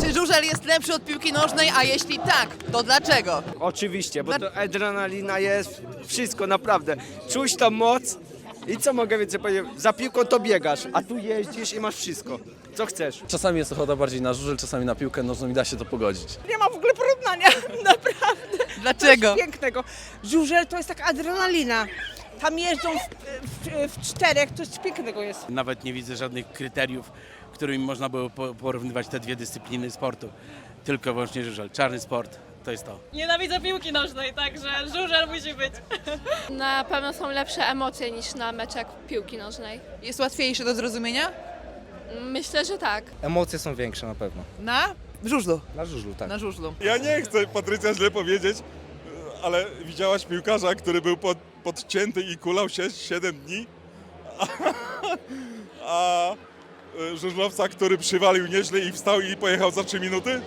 Czy żużel jest lepszy od piłki nożnej, a jeśli tak, to dlaczego? Oczywiście, bo to adrenalina jest, wszystko naprawdę. Czuć tam moc i co mogę więcej powiedzieć, za piłką to biegasz, a tu jeździsz i masz wszystko, co chcesz. Czasami jest ochota bardziej na żużel, czasami na piłkę nożną i da się to pogodzić. Nie ma w ogóle porównania, naprawdę. Dlaczego? Coś pięknego. Żużel to jest taka adrenalina. Tam jeżdżą w, w, w czterech, to coś pięknego jest. Nawet nie widzę żadnych kryteriów, którymi można było po- porównywać te dwie dyscypliny sportu. Tylko wyłącznie żużel. Czarny sport to jest to. Nienawidzę piłki nożnej, także żużel musi być. Na pewno są lepsze emocje niż na meczach piłki nożnej. Jest łatwiejszy do zrozumienia? Myślę, że tak. Emocje są większe na pewno. Na żużlu. Na żużlu, tak. Na żużlu. Ja nie chcę, Patrycja, źle powiedzieć, ale widziałaś piłkarza, który był pod, podcięty i kulał się 7 dni? A, a e, żużlowca, który przywalił nieźle i wstał i pojechał za 3 minuty?